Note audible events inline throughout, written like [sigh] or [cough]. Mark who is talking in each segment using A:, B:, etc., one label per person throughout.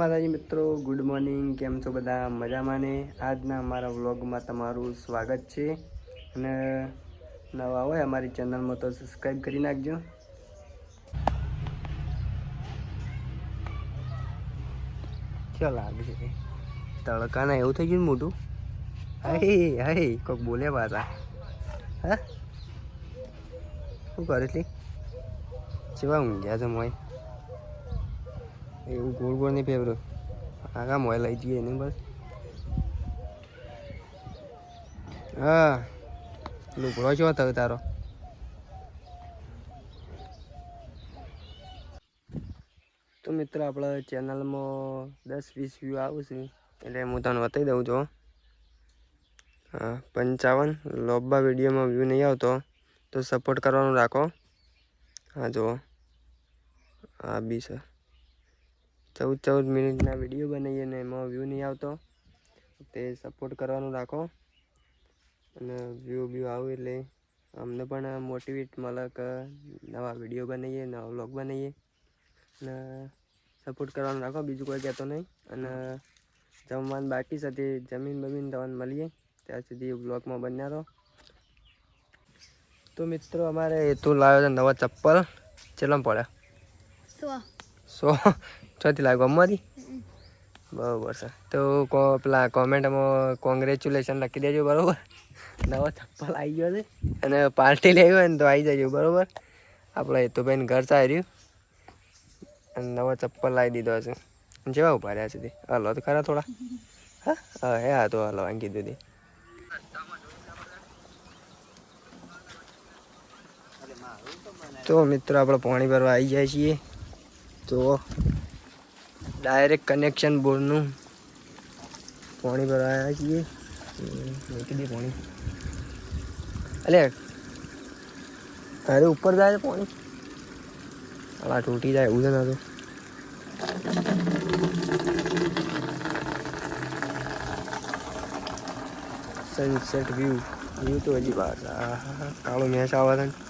A: માતાજી મિત્રો good morning કેમ છો બધા? મજામાં ને? આજના અમારા વ્લોગમાં તમારું સ્વાગત છે. અને નવા હોય અમારી ચેનલમાં તો સબસ્ક્રાઈબ કરી નાખજો. ચલો લાગે છે તડકાના એવું થઈ ગયું મોટું હાય હાય કોક બોલે પાછા. હા? શું કરે છે? કેવા ઊંઘ્યા છે મોય? એવું ગોળ ગોળ નહીં ફેવરો. આગા મોય લઈ જઈએ એને બસ. હા. લુકડો છો થયો તારો? તો મિત્રો, આપણા ચેનલમાં દસ વીસ વ્યૂ આવશે એટલે હું તને બતાવી દઉં છું, હા. પંચાવન. લોબા વિડીયોમાં વ્યૂ નહીં આવતો, તો સપોર્ટ કરવાનું રાખો. હા, જુઓ. હા બી સર ચૌદ ચૌદ મિનિટના વીડિયો બનાવીએ ને એમાં વ્યૂ નહીં આવતો. તે સપોર્ટ કરવાનું રાખો. અને વ્યૂ વ્યૂ આવે એટલે અમને પણ મોટિવેટ મળે કે નવા વીડિયો બનાવીએ, નવા વ્લોગ બનાવીએ. અને સપોર્ટ કરવાનું રાખો, બીજું કોઈ કહેતો નહીં. અને જમવાનું બાકી સાથે જમીન બમીન તમને મળીએ. ત્યાં સુધી બ્લોગમાં બન્યા રહો. તો મિત્રો, અમારે હેતુ લાવ્યો છે નવા ચપ્પલ. ચેલમ પડ્યા
B: સો
A: છથી ચોથી ગમવાથી બરોબર છે. તો પેલા કોમેન્ટમાં કોંગ્રેચ્યુલેશન લખી દેજો, બરાબર? નવો ચપ્પલ આવી ગયો છે. અને પાર્ટી લેવી હોય ને તો આવી જજો, બરાબર? આપણે હેતુભાઈને ઘર ચાલ્યું અને નવો ચપ્પલ લાવી દીધો છે. જેવા ઊભા રહ્યા સુધી હલો તો ખરા થોડા. હા? હા, હે તો હલો કીધું હતી તો. મિત્રો, આપણે પાણી ભરવા આવી જાય છીએ. તો ડાયરેક્ટ કનેક્શન બોર્ડનું પાણી ભરવા છીએ. મૂકી દે પાણી. અલે અરે ઉપર જાય પાણી? આ તૂટી જાય એવું છે ના તો. સનસેટ વ્યૂ વ્યૂ તો હજી બહાર. કાળો મેચ આવવા છે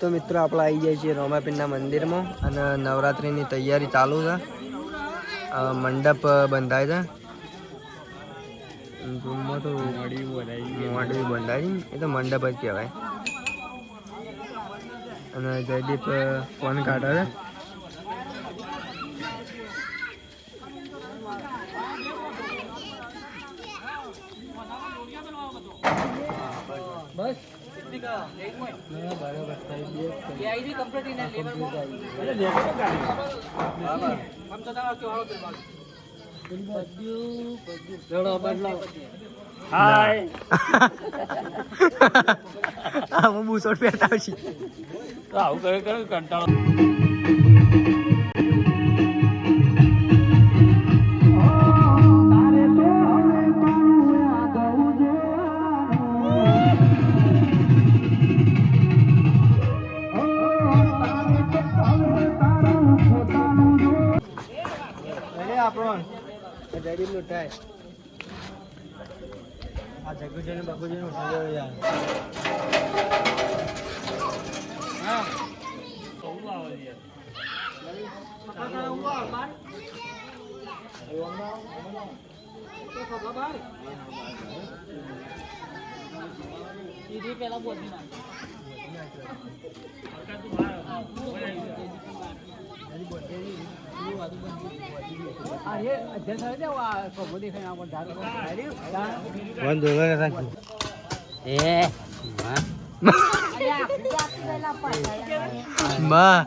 A: તો મિત્રો આપણે આવી જાય છીએ રોમાપીરના મંદિરમાં અને નવરાત્રિની તૈયારી ચાલુ છે. મંડપ બંધાય છે. રૂમમાં તો મોડવી બંધાય છે એ તો મંડપ જ કહેવાય. અને જયદીપ ફોન કાઢે છે. બસ [laughs] [laughs] હા બુસોટ પહેરતા છું
C: આવું કરે કરે કંટાળો.
A: અરે આપણો જયદીપનું થાય આ જગુજી ને બગુજી નું ઉઠાડ્યો યાર હા
C: બહુ આવે છે યાર.
A: એ
C: માં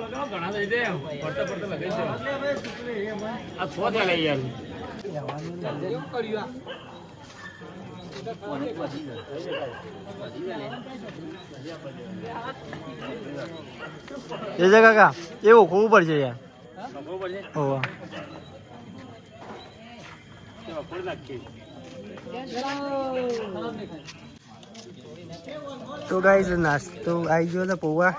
D: લગાવ છે આ
A: એ કાકા. એવું ખૂબ પડશે યાર હોવા
D: તો ફોડ નાખીએ
C: તો ગાઈસ નાસ્તો આવી ગયો તો પૌવા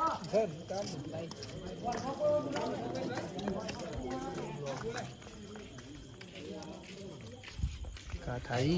C: કા થાઈ